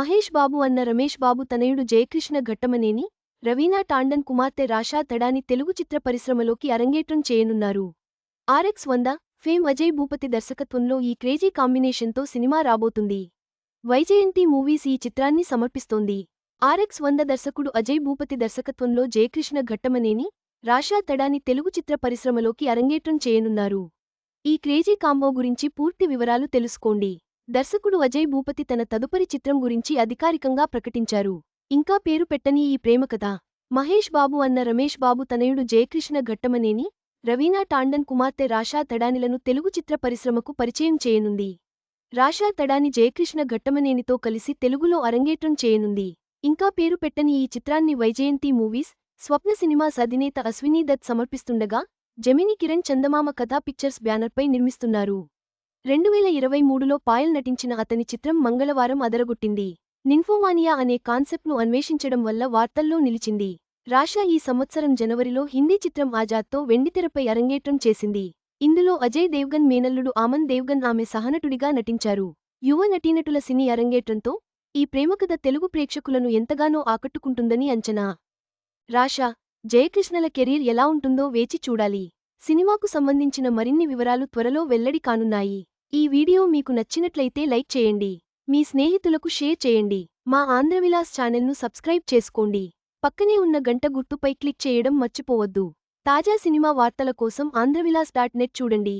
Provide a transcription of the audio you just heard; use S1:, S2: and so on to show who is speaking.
S1: మహేష్ బాబు అన్న రమేష్ బాబు తనయుడు జయకృష్ణ ఘట్టమనేని రవీనా టాండన్ కుమార్తె రాషా తడాని తెలుగు చిత్ర పరిశ్రమలోకి అరంగేట్రం చేయనున్నారు. ఆర్ఎక్స్ వంద ఫేమ్ అజయ్ భూపతి దర్శకత్వంలో ఈ క్రేజీ కాంబినేషన్తో సినిమా రాబోతుంది. వైజయంతి మూవీస్ ఈ చిత్రాన్ని సమర్పిస్తోంది. ఆర్ఎక్స్ వంద దర్శకుడు అజయ్ భూపతి దర్శకత్వంలో జయకృష్ణ ఘట్టమనేని రాషా తడాని తెలుగు చిత్ర పరిశ్రమలోకి అరంగేట్రం చేయనున్నారు. ఈ క్రేజీ కాంబో గురించి పూర్తి వివరాలు తెలుసుకోండి. దర్శకుడు అజయ్ భూపతి తన తదుపరి చిత్రం గురించి అధికారికంగా ప్రకటించారు. ఇంకా పేరు పెట్టని ఈ ప్రేమకథ మహేష్ బాబు అన్న రమేష్ బాబు తనయుడు జయకృష్ణ ఘట్టమనేని రవీనా టాండన్ కుమార్తె రాషా తడానిలను తెలుగు చిత్ర పరిశ్రమకు పరిచయం చేయనుంది. రాషా తడాని జయకృష్ణ ఘట్టమనేనితో కలిసి తెలుగులో అరంగేట్రం చేయనుంది. ఇంకా పేరు పెట్టని ఈ చిత్రాన్ని వైజయంతి మూవీస్ స్వప్న సినిమాస్ అధినేత అశ్వినీ దత్ సమర్పిస్తుండగా జమిని కిరణ్ చందమామ కథా పిక్చర్స్ బ్యానర్పై నిర్మిస్తున్నారు. రెండువేల ఇరవై మూడులో పాయల్ నటించిన అతని చిత్రం మంగళవారం అదరగొట్టింది. నిన్ఫోమానియా అనే కాన్సెప్ట్ను అన్వేషించడం వల్ల వార్తల్లో నిలిచింది. రాషా ఈ సంవత్సరం జనవరిలో హిందీ చిత్రం ఆజాద్తో వెండితెరపై అరంగేట్రం చేసింది. ఇందులో అజయ్ దేవ్గన్ మేనల్లుడు ఆమన్ దేవ్గన్ ఆమె సహనటుడిగా నటించారు. యువ నటీనటుల సినీ అరంగేట్రంతో ఈ ప్రేమకథ తెలుగు ప్రేక్షకులను ఎంతగానో ఆకట్టుకుంటుందని అంచనా. రాషా జయకృష్ణల కెరీర్ ఎలా ఉంటుందో వేచి చూడాలి. సినిమాకు సంబంధించిన మరిన్ని వివరాలు త్వరలో వెల్లడి కానున్నాయి. ఈ వీడియో మీకు నచ్చినట్లయితే లైక్ చేయండి. మీ స్నేహితులకు షేర్ చేయండి. మా ఆంధ్రవిలాస్ ఛానల్ను సబ్స్క్రైబ్ చేసుకోండి. పక్కనే ఉన్న గంట గుర్తుపై క్లిక్ చేయడం మర్చిపోవద్దు. తాజా సినిమా వార్తల కోసం ఆంధ్రవిలాస్ డాట్ నెట్ చూడండి.